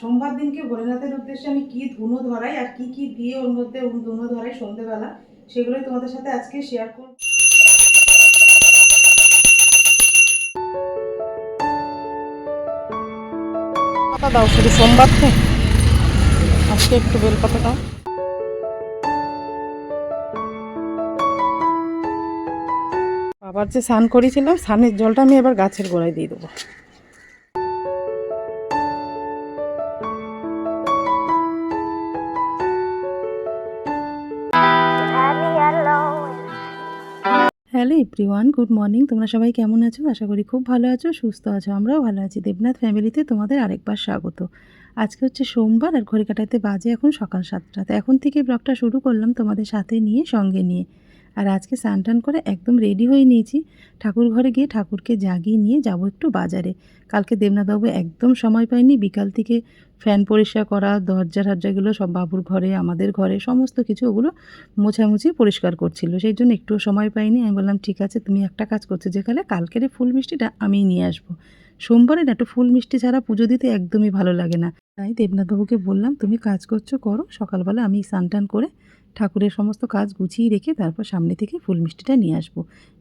সোমবার দিনকে ভোলেনাথের উদ্দেশ্যে আমি কি ধুনো ধরাই আর কি কি দিয়ে ওর মধ্যে ধুনো ধরাই সন্ধেবেলা, সেগুলোই তোমাদের সাথে আজকে শেয়ার করব। দাও, শুধু সোমবার তো। আজকে একটু বেলপাতা দাও। আবার যে স্নান করেছিলাম, স্নানের জলটা আমি এবার গাছের গোড়ায় দিয়ে দেবো। Hello everyone, good morning. তোমরা সবাই কেমন আছো? আশা করি খুব ভালো আছো, সুস্থ আছো। আমরাও ভালো আছি। দেবনাথ ফ্যামিলিতে তোমাদের আরেকবার স্বাগত। আজকে হচ্ছে সোমবার আর ঘড়ি কাটাতে বাজে এখন সকাল সাতটা। তো এখন থেকে ব্লগটা শুরু করলাম তোমাদের সাথে নিয়ে, সঙ্গে নিয়ে। আর আজকে স্নান টান করে একদম রেডি হয়ে নিয়েছি। ঠাকুর ঘরে গিয়ে ঠাকুরকে জাগিয়ে নিয়ে যাব একটু বাজারে। কালকে দেবনাথবাবু একদম সময় পায়নি। বিকাল থেকে ফ্যান পরিষ্কার করা, দরজা টরজাগুলো সব বাবুর ঘরে, আমাদের ঘরে, সমস্ত কিছু ওগুলো মোছামুছি পরিষ্কার করছিল। সেই জন্য একটুও সময় পাইনি। আমি বললাম, ঠিক আছে, তুমি একটা কাজ করছ যেখানে কালকের ফুল মিষ্টিটা আমিই নিয়ে আসব। সোমবারে না, একটু ফুল মিষ্টি ছাড়া পুজো দিতে একদমই ভালো লাগে না। তাই দেবনাথবাবুকে বললাম, তুমি কাজ করছ, করো। সকালবেলা আমি স্নান টান করে ঠাকুরের সমস্ত কাজ গুছিয়ে রেখে তারপর সামনে থেকে ফুল মিষ্টিটা নিয়ে আসব।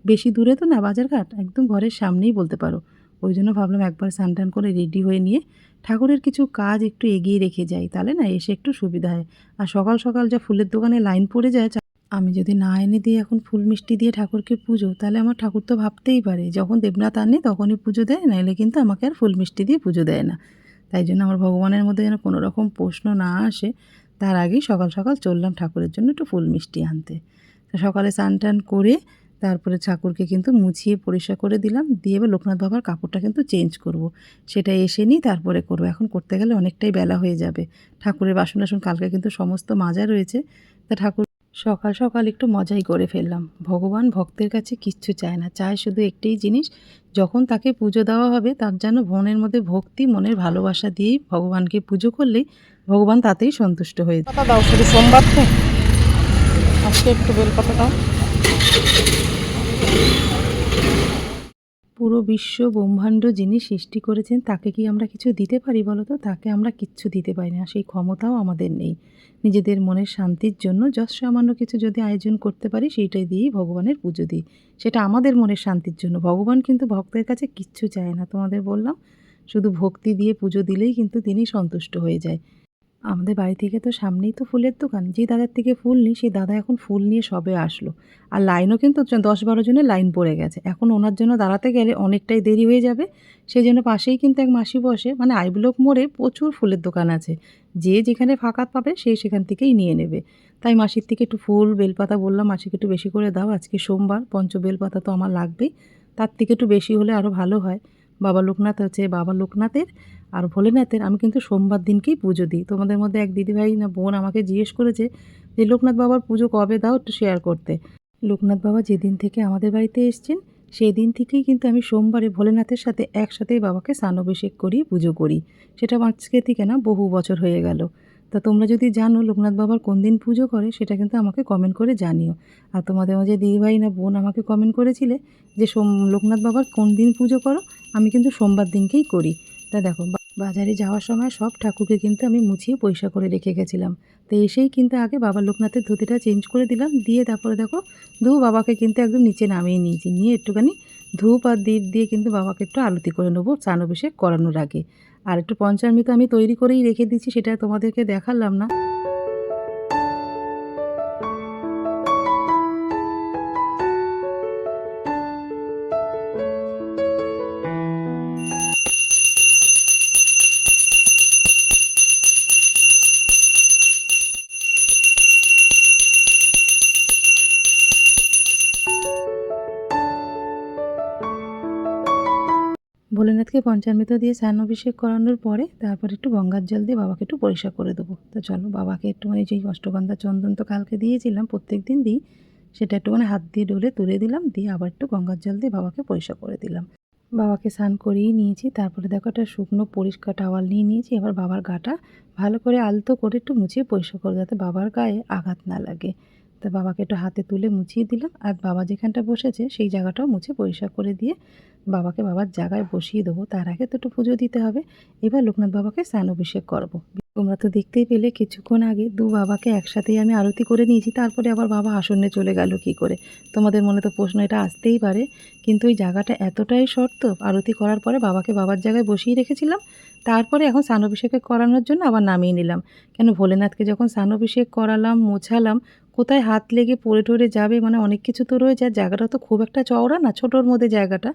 বেশি দূরে তো না বাজারঘাট একদম ঘরের সামনেই বলতে পারো। ওই জন্য ভাবলাম একবার স্নান করে রেডি হয়ে নিয়ে ঠাকুরের কিছু কাজ একটু এগিয়ে রেখে যাই, তাহলে না এসে একটু সুবিধা হয়। আর সকাল সকাল যা ফুলের দোকানে লাইন পড়ে যায় আমি যদি না এনে দিয়ে এখন ফুল মিষ্টি দিয়ে ঠাকুরকে পুজো, তাহলে আমার ঠাকুর তো ভাবতেই পারে, যখন দেবনাথ আনে তখনই পুজো দেয় নাহলে কিন্তু আমাকে আর ফুল মিষ্টি দিয়ে পুজো দেয় না। তাই জন্য আমার ভগবানের মধ্যে যেন কোনো রকম প্রশ্ন না আসে। তার আগেই সকাল সকাল চললাম ঠাকুরের জন্য একটু ফুল মিষ্টি আনতে। সকালে স্নান টান করে তারপরে ঠাকুরকে কিন্তু মুছিয়ে পরিষ্কার করে দিলাম। দিয়ে এবার লোকনাথ বাবার কাপড়টা কিন্তু চেঞ্জ করব। সেটা এসে নিই, তারপরে করব। এখন করতে গেলে অনেকটাই বেলা হয়ে যাবে। ঠাকুরের বাসন টাসন কালকে কিন্তু সমস্ত মাজা রয়েছে। তা ঠাকুর সকাল সকাল একটু মজাই করে ফেললাম। ভগবান ভক্তের কাছে কিচ্ছু চায় না। চায় শুধু একটাই জিনিস, যখন তাকে পুজো দেওয়া হবে, তার যেন মনের মধ্যে ভক্তি, মনের ভালোবাসা দিয়েই ভগবানকে পুজো করলেই ভগবান তাতেই সন্তুষ্ট হয়ে পাতা দাও শুধু সোমবার তো। আজকে একটু বেলপাতা দাও। পুরো বিশ্ব ব্রহ্মাণ্ড যিনি সৃষ্টি করেছেন তাকে কি আমরা কিছু দিতে পারি বলো তো? তাকে আমরা কিচ্ছু দিতে পারি না। সেই ক্ষমতাও আমাদের নেই। নিজেদের মনের শান্তির জন্য যত সামান্য কিছু যদি আয়োজন করতে পারি সেইটাই দিয়েই ভগবানের পুজো দিই। সেটা আমাদের মনের শান্তির জন্য। ভগবান কিন্তু ভক্তের কাছে কিচ্ছু চায় না তোমাদের বললাম। শুধু ভক্তি দিয়ে পুজো দিলেই কিন্তু তিনি সন্তুষ্ট হয়ে যায়। আমাদের বাড়ি থেকে তো সামনেই তো ফুলের দোকান। যে দাদার থেকে ফুল নিই, সেই দাদা এখন ফুল নিয়ে সবে আসলো। আর লাইনও কিন্তু দশ বারো জনের লাইন পড়ে গেছে। এখন ওনার জন্য দাঁড়াতে গেলে অনেকটাই দেরি হয়ে যাবে। সেই জন্য পাশেই কিন্তু এক মাসি বসে মানে আইব্লক মোড়ে প্রচুর ফুলের দোকান আছে। যে যেখানে ফাঁকা পাবে, সে সেখান থেকেই নিয়ে নেবে। তাই মাসির থেকে একটু ফুল, বেলপাতা বললাম, মাসিকে একটু বেশি করে দাও। আজকে সোমবার পঞ্চ বেলপাতা তো আমার লাগবেই। তার থেকে একটু বেশি হলে আরও ভালো হয়। বাবা লোকনাথ আছে, বাবা লোকনাথের আর ভোলেনাথের আমি কিন্তু সোমবার দিনকেই পুজো দিই। তোমাদের মধ্যে এক দিদিভাই না বোন আমাকে জিজ্ঞেস করেছে যে, লোকনাথ বাবার পুজো কবে দাও একটু শেয়ার করতে? লোকনাথ বাবা যেদিন থেকে আমাদের বাড়িতে এসছেন সেই দিন থেকেই কিন্তু আমি সোমবারে ভোলেনাথের সাথে একসাথেই বাবাকে স্নানাভিষেক করিয়ে পুজো করি। সেটা আজকে থেকে না বহু বছর হয়ে গেল। তা তোমরা যদি জানো লোকনাথ বাবার কোন দিন পুজো করে, সেটা কিন্তু আমাকে কমেন্ট করে জানিও। আর তোমাদের মাঝে দিদিভাই না বোন আমাকে কমেন্ট করেছিলে যে, সোম, লোকনাথ বাবার কোন দিন পুজো করো? আমি কিন্তু সোমবার দিনকেই করি। তা দেখো বাজারে যাওয়ার সময় সব ঠাকুরকে কিন্তু আমি মুছিয়ে পয়সা করে রেখে গেছিলাম। তো এসেই কিন্তু আগে বাবা লোকনাথের ধুতিটা চেঞ্জ করে দিলাম, দিয়ে তারপরে দেখো ধু বাবাকে কিন্তু একদম নিচে নামিয়ে নিয়েছি। নিয়ে একটুখানি ধূপ আর দ্বীপ দিয়ে কিন্তু বাবাকে একটু আলতি করে নেব স্নান অভিষেক করানোর আগে। আর একটু পঞ্চামৃত আমি তৈরি করেই রেখে দিচ্ছি, সেটা তোমাদেরকে দেখালাম না। ভোলেনাথকে পঞ্চামৃত দিয়ে স্নান অভিষেক করানোর পরে তারপর একটু গঙ্গার জল দিয়ে বাবাকে একটু পরিষ্কার করে দেবো। তো চলো, বাবাকে একটুখানি যেই অষ্টগন্ধা চন্দন তো কালকে দিয়েছিলাম, প্রত্যেক দিন দিই, সেটা একটুখানি হাত দিয়ে ডলে তুলে দিলাম, দিয়ে আবার একটু গঙ্গার জল দিয়ে বাবাকে পরিষ্কার করে দিলাম। বাবাকে স্নান করিয়ে নিয়েছি, তারপরে দেখো একটা শুকনো পরিষ্কার টাওয়াল নিয়ে নিয়েছি, এবার বাবার গাটা ভালো করে আলতো করে একটু মুছিয়ে পরিষ্কার করে যাতে বাবার গায়ে আঘাত না লাগে। তা বাবাকে একটু হাতে তুলে মুছিয়ে দিলাম। আর বাবা যেখানটা বসেছে, সেই জায়গাটাও মুছে পরিষ্কার করে দিয়ে বাবাকে বাবার জায়গায় বসিয়ে দেবো। তার আগে তো একটু পুজো দিতে হবে। এবার লোকনাথ বাবাকে স্নান অভিষেক করব। তোমরা তো দেখতেই পেলে, কিছুক্ষণ আগে দু বাবাকে একসাথেই আমি আরতি করে নিয়েছি। তারপরে আবার বাবা আসনে চলে গেল কি করে? তোমাদের মনে তো প্রশ্ন, এটা আসতেই পারে। কিন্তু ওই জায়গাটা এতটাই শর্ত আরতি করার পরে বাবাকে বাবার জায়গায় বসিয়ে রেখেছিলাম। তারপরে এখন স্নান অভিষেকে করানোর জন্য আবার নামিয়ে নিলাম। কেন ভোলেনাথকে যখন স্নান অভিষেক করালাম, মোছালাম কোথায় হাত লেগে পড়ে টরে যাবে মানে অনেক কিছু তো রয়েছে, আর জায়গাটা তো খুব একটা চওড়া না, ছোটোর মধ্যে জায়গাটা।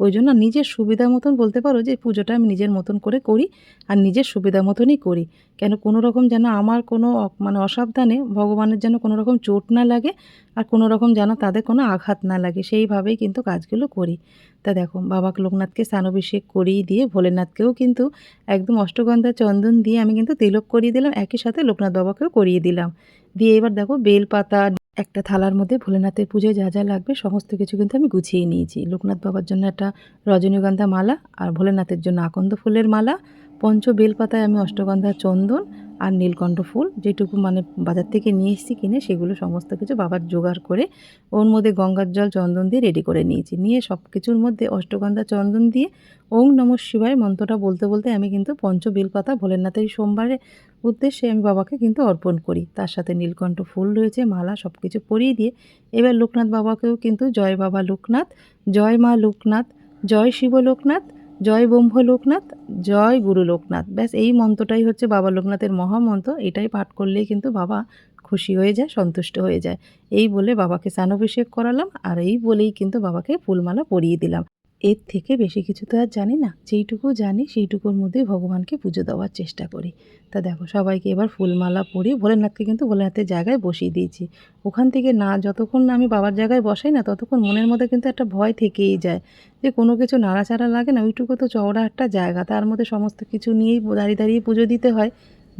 ওই জন্য নিজের সুবিধা মতন বলতে পারো যে, পুজোটা আমি নিজের মতন করে করি আর নিজের সুবিধা মতনই করি। কেন কোনো রকম যেন আমার কোনো মানে অসাবধানে ভগবানের যেন কোনো রকম চোট না লাগে আর কোনো রকম যেন তাদের কোনো আঘাত না লাগে। সেইভাবেই কিন্তু কাজগুলো করি। তা দেখো, বাবা লোকনাথকে স্নানভিষেক করিয়ে দিয়ে ভোলেনাথকেও কিন্তু একদম অষ্টগন্ধা চন্দন দিয়ে আমি কিন্তু তিলক করিয়ে দিলাম। একই সাথে লোকনাথ বাবাকেও করিয়ে দিলাম। দিয়ে এবার দেখো, বেলপাতা, একটা থালার মধ্যে ভোলেনাথের পুজোয় যা যা লাগবে সমস্ত কিছু কিন্তু আমি গুছিয়ে নিয়েছি। লোকনাথ বাবার জন্য একটা রজনীগন্ধা মালা আর ভোলেনাথের জন্য আকন্দ ফুলের মালা। পঞ্চ বেলপাতায় আমি অষ্টগন্ধা চন্দন আর নীলকণ্ঠ ফুল যেটুকু মানে বাজার থেকে নিয়ে এসেছি কিনে, সেগুলো সমস্ত কিছু বাবার জোগাড় করে ওর মধ্যে গঙ্গার জল চন্দন দিয়ে রেডি করে নিয়েছি। নিয়ে সব কিছুর মধ্যে অষ্টগন্ধা চন্দন দিয়ে ওং নম শিবায় মন্ত্রটা বলতে বলতে আমি কিন্তু পঞ্চ বেলপাতা ভোলেনাথের এই সোমবারের উদ্দেশ্যে আমি বাবাকে কিন্তু অর্পণ করি। তার সাথে নীলকণ্ঠ ফুল রয়েছে, মালা সব কিছু পরিয়ে দিয়ে এবার লোকনাথ বাবাকেও কিন্তু জয় বাবা লোকনাথ, জয় মা লোকনাথ, জয় শিব লোকনাথ জয় ব্রহ্ম লোকনাথ, জয় গুরু লোকনাথ। ব্যাস, এই মন্ত্রটাই হচ্ছে বাবা লোকনাথের মহামন্ত্র। এটাই পাঠ করলেই কিন্তু বাবা খুশি হয়ে যায়, সন্তুষ্ট হয়ে যায়। এই বলে বাবাকে স্নানাভিষেক করালাম আর এই বলেই কিন্তু বাবাকে ফুলমালা পরিয়ে দিলাম। এর থেকে বেশি কিছু তো আর জানি না। যেইটুকু জানি, সেইটুকুর মধ্যেই ভগবানকে পুজো দেওয়ার চেষ্টা করি। তা দেখো, সবাইকে এবার ফুলমালা পরিয়ে ভোলেনাথকে কিন্তু ভোলেনাথের জায়গায় বসিয়ে দিয়েছি। ওখান থেকে না, যতক্ষণ না আমি বাবার জায়গায় বসাই না, ততক্ষণ মনের মধ্যে কিন্তু একটা ভয় থেকেই যায়। যে কোনো কিছু নাড়াচাড়া লাগে না, ওইটুকু তো চওড়া একটা জায়গা। তার মধ্যে সমস্ত কিছু নিয়েই দাঁড়িয়ে দাঁড়িয়ে পুজো দিতে হয়।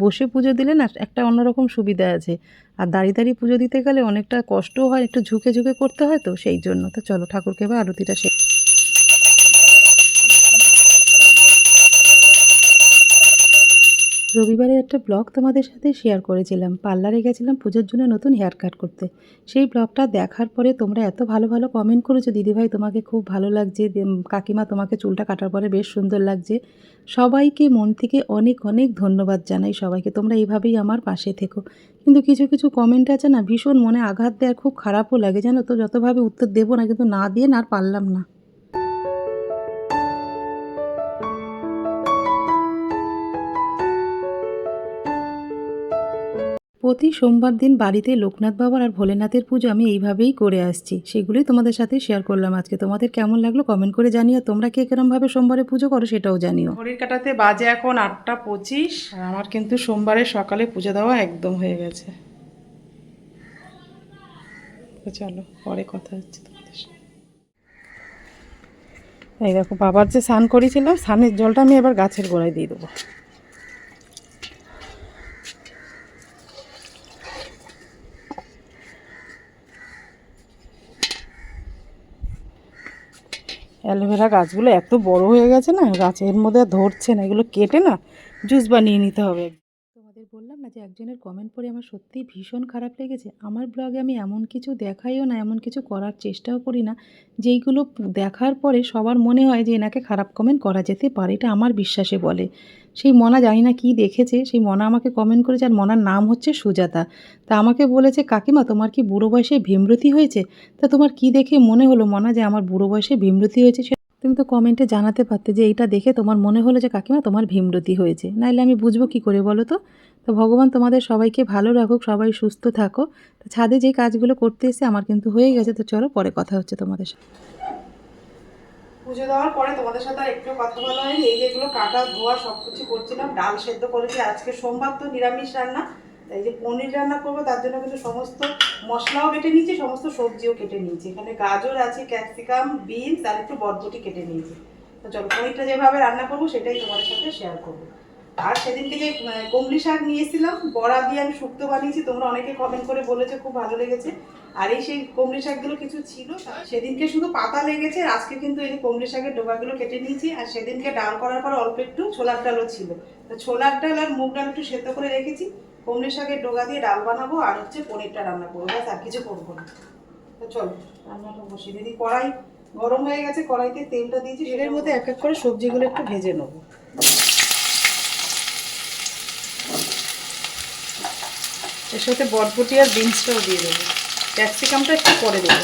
বসে পুজো দিলে না, একটা অন্যরকম সুবিধা আছে। আর দাঁড়িয়ে দাঁড়িয়ে পুজো দিতে গেলে অনেকটা কষ্টও হয়, একটু ঝুঁকে ঝুঁকে করতে হয় তো, সেই জন্য। তো চলো, ঠাকুরকে এবার আরতিটা রবিবারে একটা ব্লগ তোমাদের সাথে শেয়ার করেছিলাম। পার্লারে গেছিলাম পুজোর জন্য নতুন হেয়ার কাট করতে। সেই ব্লগটা দেখার পরে তোমরা এত ভালো ভালো কমেন্ট করেছ, দিদিভাই তোমাকে খুব ভালো লাগছে কাকিমা তোমাকে চুলটা কাটার পরে বেশ সুন্দর লাগছে। সবাইকে মন থেকে অনেক অনেক ধন্যবাদ জানাই সবাইকে। তোমরা এইভাবেই আমার পাশে থেকো। কিন্তু কিছু কিছু কমেন্ট আছে না, ভীষণ মনে আঘাত দেয় খুব খারাপও লাগে। জানো তো, যতভাবে উত্তর দেবো না, কিন্তু না দিয়ে না আর পারলাম না। প্রতি সোমবার দিন বাড়িতে লোকনাথ বাবার আর ভোলেনাথের পুজো আমি এইভাবেই করে আসছি। সেগুলোই তোমাদের সাথে শেয়ার করলাম আজকে। তোমাদের কেমন লাগল কমেন্ট করে জানিও। তোমরা কে কিরমভাবে সোমবারে পুজো করো সেটাও জানিও। ঘড়ির কাটাতে বাজে এখন আটটা পঁচিশ আর আমার কিন্তু সোমবারে সকালে পুজো দেওয়া একদম হয়ে গেছে। চলো, পরে কথা হচ্ছে তোমাদের এই দেখো, বাবার যে স্নান করেছিলাম, স্নানের জলটা আমি এবার গাছের গোড়ায় দিয়ে দেবো। অ্যালোভেরা গাছগুলো এত বড় হয়ে গেছে না, গাছের মধ্যে ধরছে না, এগুলো কেটে না, জুস বানিয়ে নিতে হবে। বললাম না যে একজনের কমেন্ট পড়ে আমার সত্যিই ভীষণ খারাপ লেগেছে। আমার ব্লগে আমি এমন কিছু দেখাইও না, এমন কিছু করার চেষ্টাও করি না, যেইগুলো দেখার পরে সবার মনে হয় যে এনাকে খারাপ কমেন্ট করা যেতে পারে, এটা আমার বিশ্বাসে বলে। সেই মনা জানি না কি দেখেছে, সেই মনা আমাকে কমেন্ট করেছে আর মনার নাম হচ্ছে সুজাতা। তা আমাকে বলেছে, কাকিমা, তোমার কি বুড়ো বয়সে ভীমরতি হয়েছে? তা তোমার কি দেখে মনে হলো মনা যে আমার বুড়ো বয়সে ভীমরতি হয়েছে? তুমি তো কমেন্টে জানাতে পারতে যে এইটা দেখে তোমার মনে হলো যে, কাকিমা, তোমার ভীমরতি হয়েছে। নাইলে আমি বুঝব কি করে বলো তো? তো ভগবান তোমাদের সবাইকে ভালো রাখুক, সবাই সুস্থ থাকো। তো ছাদে যে কাজগুলো করতে এসে আমার কিন্তু হয়ে গেছে, তো চলো পরে কথা হচ্ছে তোমাদের সাথে। পুজো দেওয়ার পরে তোমাদের সাথে আর একটু কথা বলা হয়নি। এই যেগুলো কাটা, ধোয়া সব কিছু করছিলাম, ডাল সেদ্ধ করেছি। আজকে সোমবার তো নিরামিষ রান্না, তাই যে পনির রান্না করব, তার জন্য কিন্তু সমস্ত মশলাও কেটে নিয়েছি, সমস্ত সবজিও কেটে নিয়েছি। এখানে গাজর আছে, ক্যাপসিকাম, বিনস, আর একটু বরবটি কেটে নিয়েছি। তো চলো, পনিরটা যেভাবে রান্না করব, সেটাই তোমাদের সাথে শেয়ার করব। আর সেদিনকে যে কমলি শাক নিয়েছিলাম, বড়া দিয়ে আমি শুক্তো বানিয়েছি, তোমরা অনেকে কমেন্ট করে বলেছে, খুব ভালো লেগেছে। আর এই সেই কমলি শাকগুলো কিছু ছিল, সেদিনকে শুধু পাতা লেগেছে আজকে কিন্তু এই কমলি শাকের ডোবাগুলো কেটে নিয়েছি, আর সেদিনকে ডাল করার পর অল্প একটু ছোলার ডালও ছিল। তো ছোলার ডাল আর মুগ ডাল একটু সেদ্ধ করে রেখেছি, কমলি শাকের ডোগা দিয়ে ডাল বানাবো, আর হচ্ছে পনিরটা রান্না করব, ব্যাস, আর কিছু করব না। তো চলো, রান্নাটা বসিয়ে দিদি কড়াই গরম হয়ে গেছে, কড়াইতে তেলটা দিয়েছি তেলের মধ্যে এক এক করে সবজিগুলো একটু ভেজে নেব। এর সাথে বটবটি আর বিনসটাও দিয়ে দেবো। ক্যাপসিকামটা একটু পরে দেবো।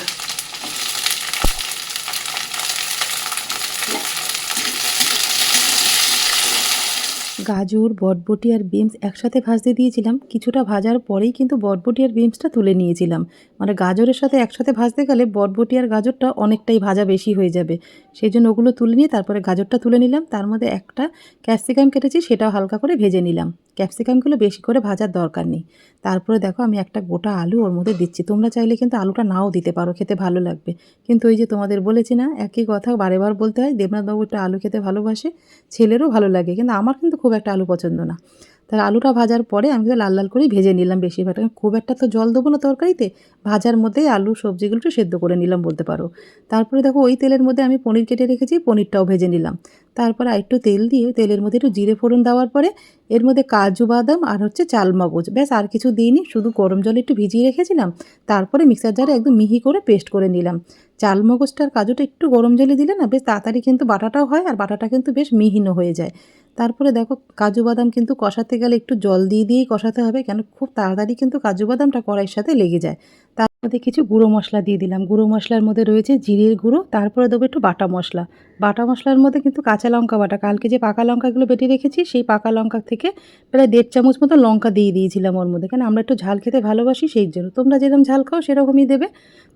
গাজর, বটবটি আর বিনস একসাথে ভাজতে দিয়েছিলাম। কিছুটা ভাজার পরেই কিন্তু বটবটি আর বিনসটা তুলে নিয়েছিলাম। মানে গাজরের সাথে একসাথে ভাজতে গেলে বটবটি আর গাজরটা অনেকটাই ভাজা বেশি হয়ে যাবে। সেই জন্য ওগুলো তুলে নিয়ে তারপরে গাজরটা তুলে নিলাম। তার মধ্যে একটা ক্যাপসিকাম কেটেছি, সেটাও হালকা করে ভেজে নিলাম। ক্যাপসিকামগুলো বেশি করে ভাজার দরকার নেই। তারপরে দেখো আমি একটা গোটা আলু ওর মধ্যে দিচ্ছি। তোমরা চাইলে কিন্তু আলুটা নাও দিতে পারো, খেতে ভালো লাগবে। কিন্তু ওই যে তোমাদের বলেছি না, একই কথা বারে বার বলতে হয়, দেবনাথবাবু একটু আলু খেতে ভালোবাসে, ছেলেরও ভালো লাগে। কিন্তু আমার কিন্তু খুব একটা আলু পছন্দ না। তাহলে আলুটা ভাজার পরে আমি তো লাল লাল করেই ভেজে নিলাম বেশিরভাগ কারণ খুব একটা তো জল দেবো না তরকারিতে, ভাজার মধ্যেই আলু সবজিগুলো একটু সেদ্ধ করে নিলাম বলতে পারো। তারপরে দেখো ওই তেলের মধ্যে আমি পনির কেটে রেখেছি, পনিরটাও ভেজে নিলাম। তারপরে আরেকটু তেল দিয়ে তেলের মধ্যে একটু জিরে ফোড়ন দেওয়ার পরে এর মধ্যে কাজু বাদাম আর হচ্ছে চাল মগজ। ব্যাস, আর কিছু দিইনি, শুধু গরম জলে একটু ভিজিয়ে রেখেছিলাম। তারপরে মিক্সার জারে একদম মিহি করে পেস্ট করে নিলাম। চাল মগজটা আর কাজুটা একটু গরম জলে দিলে না বেশ তাড়াতাড়ি কিন্তু বাটাটাও হয় আর বাটাটা কিন্তু বেশ মিহিনও হয়ে যায়। তারপরে দেখো কাজু বাদাম কিন্তু কষাতে গেলে একটু জল দিয়ে দিয়েই কষাতে হবে কেন? খুব তাড়াতাড়ি কিন্তু কাজু বাদামটা কড়াইয়ের সাথে লেগে যায়। তার মধ্যে কিছু গুঁড়ো মশলা দিয়ে দিলাম। গুঁড়ো মশলার মধ্যে রয়েছে জিরের গুঁড়ো, তারপরে দেবো একটু বাটা মশলা। বাটা মশলার মধ্যে কিন্তু কাঁচা লঙ্কা বাটা। কালকে যে পাকা লঙ্কাগুলো বেটে রেখেছি, সেই পাকা লঙ্কা থেকে প্রায় দেড় চামচ মতো লঙ্কা দিয়ে দিয়েছিলাম ওর মধ্যে। কেন? আমরা একটু ঝাল খেতে ভালোবাসি, সেই জন্য। তোমরা যেরকম ঝাল খাও, সেরকমই দেবে।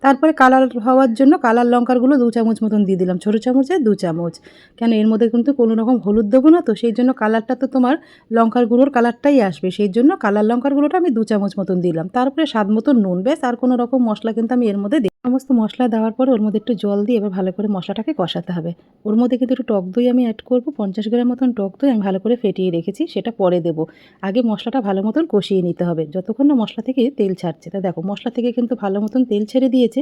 তারপরে কালার হওয়ার জন্য কালার লঙ্কারগুলো দু চামচ মতন দিয়ে দিলাম। ছোটো চামচে দু চামচ। কেন? এর মধ্যে কিন্তু কোনো রকম হলুদ দেবো না তো, সেই জন্য কালারটা তো তোমার লঙ্কার গুঁড়োর কালারটাই আসবে। সেই জন্য কালার লঙ্কার গুঁড়োটা আমি দু চামচ মতন দিলাম। তারপরে স্বাদ মতো নুন, ব্যাস, আর কোনো রকম মশলা কিন্তু আমি এর মধ্যে দিই। সমস্ত মশলা দেওয়ার পর ওর মধ্যে একটু জল দিয়ে এবার ভালো করে মশলাটাকে কষাতে হবে। ওর মধ্যে কিন্তু একটু টক দই আমি অ্যাড করব। পঞ্চাশ গ্রাম মতন টক দই আমি ভালো করে ফেটিয়ে রেখেছি, সেটা পরে দেবো। আগে মশলাটা ভালো মতন কষিয়ে নিতে হবে। যতক্ষণ না মশলা থেকে তেল ছাড়ছে, তা দেখো মশলা থেকে কিন্তু ভালো মতন তেল ছেড়ে দিয়েছে।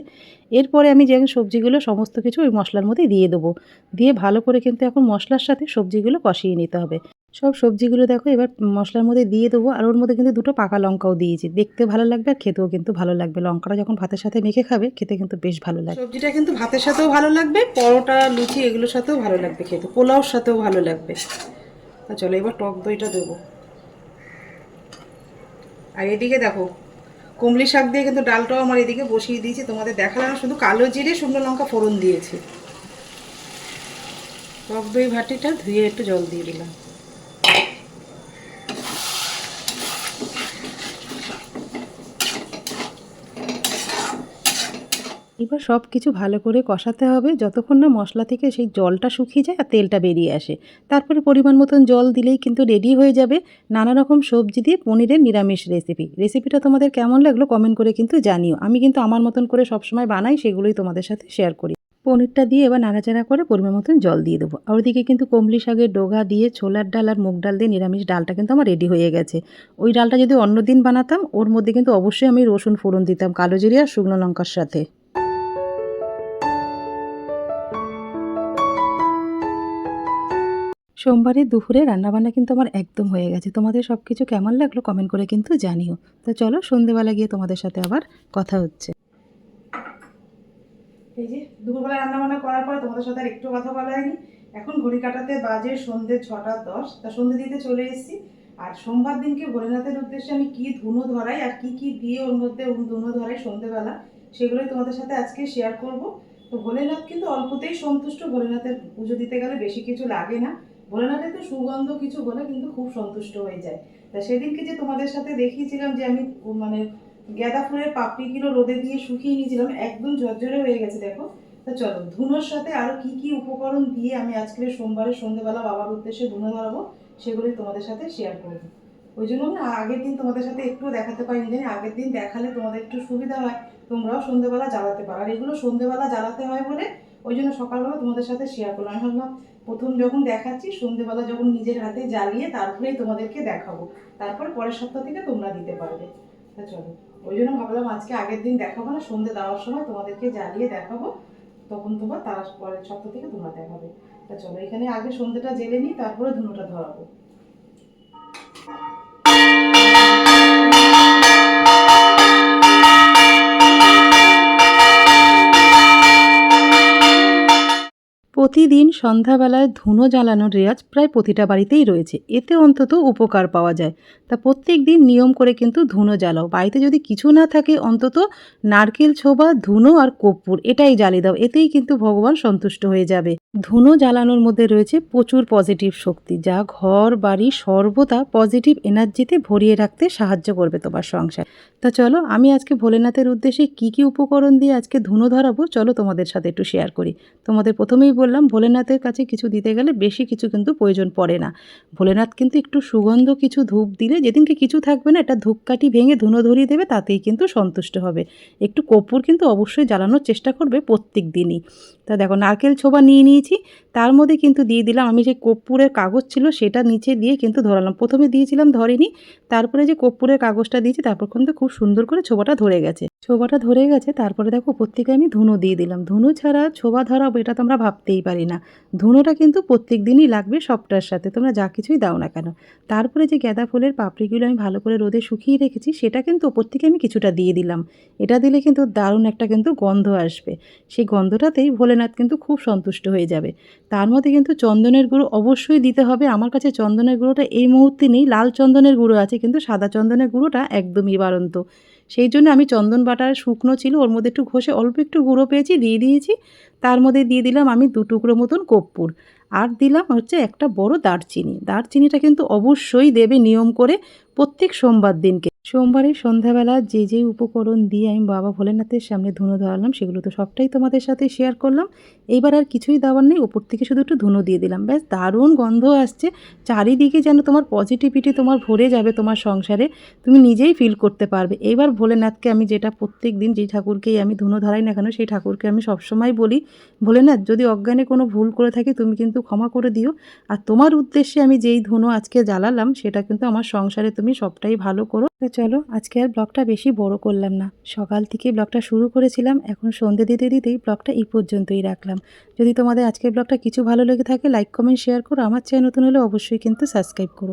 এরপরে আমি যে সবজিগুলো সমস্ত কিছু ওই মশলার মধ্যে দিয়ে দেবো। দিয়ে ভালো করে কিন্তু এখন মশলার সাথে সবজিগুলো কষিয়ে নিতে হবে। সব সবজিগুলো দেখো, এবার মশলার মধ্যে দিয়ে দেবো, আর ওর মধ্যে কিন্তু দুটো পাকা লঙ্কাও দিয়েছি। দেখতে ভালো লাগবে আর খেতেও কিন্তু ভালো লাগবে। লঙ্কাটা যখন ভাতের সাথে মেখে খাবে, খেতে কিন্তু বেশ ভালো লাগবে সবজিটা কিন্তু ভাতের সাথেও ভালো লাগবে, পরোটা, লুচি এগুলোর সাথেও ভালো লাগবে খেতে। পোলাওর সাথেও ভালো লাগবে। তা চলো এবার টক দইটা দেবো। আর এদিকে দেখো, কুমলি শাক দিয়ে কিন্তু ডালটাও আমার এদিকে বসিয়ে দিয়েছি, তোমাদের দেখালাম। শুধু কালো জিরে, শুকনো লঙ্কা ফোড়ন দিয়েছি। টক দই ভাটিটা ধুয়ে একটু জল দিয়ে দিলাম। এবার সব কিছু ভালো করে কষাতে হবে। যতক্ষণ না মশলা থেকে সেই জলটা শুকিয়ে যায় আর তেলটা বেরিয়ে আসে। তারপরে পরিমাণ মতন জল দিলেই কিন্তু রেডি হয়ে যাবে নানা রকম সবজি দিয়ে পনিরের নিরামিষ রেসিপি রেসিপিটা তোমাদের কেমন লাগল কমেন্ট করে কিন্তু জানিও। আমি কিন্তু আমার মতন করে সবসময় বানাই, সেগুলোই তোমাদের সাথে শেয়ার করি। পনিরটা দিয়ে এবার নাড়াচাড়া করে পরিমাণ মতন জল দিয়ে দেবো। আর ওদিকে কিন্তু কমলি শাকের ডোগা দিয়ে ছোলার ডাল আর মুগ ডাল দিয়ে নিরামিষ ডালটা কিন্তু আমার রেডি হয়ে গেছে। ওই ডালটা যদি অন্য দিন বানাতাম, ওর মধ্যে কিন্তু অবশ্যই আমি রসুন ফোড়ন দিতাম, কালো জিরে আর শুকনো লঙ্কার সাথে। সোমবারের দুপুরে রান্নাবান্না কিন্তু আমার একদম হয়ে গেছে। তোমাদের সব কিছু কেমন লাগল কমেন্ট করে কিন্তু জানিও। তো চলো সন্ধেবেলা গিয়ে তোমাদের সাথে আবার কথা হচ্ছে। এই যে, দুপুরবেলা রান্না বান্না করার পর তোমাদের সাথে আর একটু কথা বলা হয়নি। এখন ঘড়ি কাটাতে বাজে সন্ধ্যে ছটা দশ। তা সন্ধ্যে দিতে চলে এসেছি। আর সোমবার দিনকে ভোলেনাথের উদ্দেশ্যে আমি কি ধুনো ধরাই আর কি কি দিয়ে ওর মধ্যে ধুনো ধরাই সন্ধ্যেবেলা সেগুলোই তোমাদের সাথে আজকে শেয়ার করব। তো ভোলেনাথ কিন্তু অল্পতেই সন্তুষ্ট। ভোলেনাথের পুজো দিতে গেলে বেশি কিছু লাগে না। ভোলেনাথের তো সুগন্ধ কিছু বলে, কিন্তু খুব সন্তুষ্ট হয়ে যায়। তা সেদিনকে যে তোমাদের সাথে দেখিয়েছিলাম যে আমি মানে গাঁদা ফুলের পাপড়িগুলো রোদে দিয়ে শুকিয়ে নিয়েছিলাম, একদম ঝরঝরে হয়ে গেছে, দেখো। তো চলো, ধুনোর সাথে আরও কি কি উপকরণ দিয়ে আমি আজকের সোমবারের সন্ধ্যেবেলা বাবার উদ্দেশ্যে ধুনো ধরাবো সেগুলি তোমাদের সাথে শেয়ার করব ওই জন্য না, আগের দিন তোমাদের সাথে একটু দেখাতে পারিনি, জানি আগের দিন দেখালে তোমাদের একটু সুবিধা হয়, তোমরাও সন্ধ্যেবেলা জ্বালাতে পারো। আর এগুলো সন্ধ্যেবেলা জ্বালাতে হয় বলে, ওই জন্য সকালবেলা তোমাদের সাথে শেয়ার করলাম। আমি ভাবলাম প্রথম যখন দেখাচ্ছি, সন্ধেবেলা যখন নিজের হাতে জ্বালিয়ে তারপরেই তোমাদেরকে দেখাবো। তারপর পরের সপ্তাহ থেকে তোমরা দিতে পারবে। তা চলো। ওই জন্য ভাবলাম আজকে আগের দিন দেখাবো না, সন্ধে দেওয়ার সময় তোমাদেরকে জ্বালিয়ে দেখাবো। তখন তোমার তার পরের সপ্তাহ থেকে তোমরা দেখাবে। তা চলো, এখানে আগে সন্ধেটা জেলে নিই, তারপরে ধুনোটা ধরাবো। প্রতিদিন সন্ধ্যাবেলায় ধুনো জ্বালানোর রেওয়াজ প্রায় প্রতিটা বাড়িতেই রয়েছে। এতে অন্তত উপকার পাওয়া যায়। তা প্রত্যেক দিন নিয়ম করে কিন্তু ধুনো জ্বালাও। বাড়িতে যদি কিছু না থাকে, অন্তত নারকেল ছোবা, ধুনো আর কর্পূর এটাই জ্বালিয়ে দাও। এতেই কিন্তু ভগবান সন্তুষ্ট হয়ে যাবে। ধুনো জ্বালানোর মধ্যে রয়েছে প্রচুর পজিটিভ শক্তি, যা ঘর, বাড়ি সর্বদা পজিটিভ এনার্জিতে ভরিয়ে রাখতে সাহায্য করবে তোমার সংসার। তা চলো, আমি আজকে ভোলেনাথের উদ্দেশ্যে কি কি উপকরণ দিয়ে আজকে ধুনো ধরাবো, চলো তোমাদের সাথে একটু শেয়ার করি। তোমাদের প্রথমেই বললাম, ভোলেনাথের কাছে কিছু দিতে গেলে বেশি কিছু কিন্তু প্রয়োজন পড়ে না। ভোলেনাথ কিন্তু একটু সুগন্ধ কিছু ধূপ দিলে, যেদিনকে কিছু থাকবে না এটা ধূপকাঠি ভেঙে ধুনো ধরিয়ে দেবে, তাতেই কিন্তু সন্তুষ্ট হবে। একটু কর্পূর কিন্তু অবশ্যই জ্বালানোর চেষ্টা করবে প্রত্যেক দিনই। তা দেখো, নারকেল ছোবা নিয়ে নিয়েছি তার মধ্যে কিন্তু দিয়ে দিলাম, আমি যে কর্পূরের কাগজ ছিল সেটা নিচে দিয়ে কিন্তু ধরালাম। প্রথমে দিয়েছিলাম ধরেনি, তারপরে যে কর্পূরের কাগজটা দিয়েছি, তারপর কিন্তু খুব সুন্দর করে ছোবাটা ধরে গেছে। ছোবাটা ধরে গেছে, তারপরে দেখো প্রত্যেকে আমি ধুনো দিয়ে দিলাম। ধুনো ছাড়া ছোবা ধরাবো এটা তো আমরা ভাবতেই পারি না। ধুনোটা কিন্তু প্রত্যেক দিনই লাগবে সবটার সাথে, তোমরা যা কিছুই দাও না কেন। তারপরে যে গাঁদা ফুলের পাপড়িগুলো আমি ভালো করে রোদে শুকিয়ে রেখেছি, সেটা কিন্তু ওপর থেকে আমি কিছুটা দিয়ে দিলাম। এটা দিলে কিন্তু দারুণ একটা কিন্তু গন্ধ আসবে। সেই গন্ধটাতেই ভোলেনাথ কিন্তু খুব সন্তুষ্ট হয়ে যাবে। তার মধ্যে কিন্তু চন্দনের গুঁড়ো অবশ্যই দিতে হবে। আমার কাছে চন্দনের গুঁড়োটা এই মুহূর্তে নেই, লাল চন্দনের গুঁড়ো আছে, কিন্তু সাদা চন্দনের গুঁড়োটা একদমই বাড়ন্ত সেই জন্য আমি চন্দন বাটার শুকনো ছিল, ওর মধ্যে একটু ঘষে অল্প একটু গুঁড়ো পেয়েছি, দিয়ে দিয়েছি। তার মধ্যে দিয়ে দিলাম আমি দু টুকরো মতন কর্পূর। আর দিলাম হচ্ছে একটা বড় দারচিনি। দারচিনিটা কিন্তু অবশ্যই দেবে নিয়ম করে প্রত্যেক সোমবার দিনকে। সোমবারে সন্ধ্যাবেলা যে যে উপকরণ দিয়ে আমি বাবা ভোলেনাথের সামনে ধুনো ধরালাম, সেগুলো তো সবটাই তোমাদের সাথে শেয়ার করলাম। এইবার আর কিছুই দেওয়ার নেই, ওপর থেকে শুধু একটু ধুনো দিয়ে দিলাম। ব্যাস, দারুণ গন্ধ আসছে। চারিদিকে যেন তোমার পজিটিভিটি তোমার ভরে যাবে তোমার সংসারে, তুমি নিজেই ফিল করতে পারবে। এইবার ভোলেনাথকে আমি যেটা প্রত্যেক দিন যেই ঠাকুরকেই আমি ধুনো ধরাই না কেন, সেই ঠাকুরকে আমি সবসময় বলি, ভোলেনাথ, যদি অজ্ঞানে কোনো ভুল করে থাকি, তুমি কিন্তু ক্ষমা করে দিও। আর তোমার উদ্দেশ্যে আমি যেই ধুনো আজকে জ্বালালাম, সেটা কিন্তু আমার সংসারে তুমি সবটাই ভালো করো। তো চলো, আজকে আর ব্লগটা বেশি বড় করলাম না। সকাল থেকে ব্লগটা শুরু করেছিলাম, এখন সন্ধে দিতে দিতেই ব্লগটা এই পর্যন্তই রাখলাম। যদি তোমাদের আজকের ব্লগটা কিছু ভালো লেগে থাকে লাইক কমেন্ট শেয়ার করো। আমার চ্যানেল নতুন হলে অবশ্যই কিন্তু সাবস্ক্রাইব করো।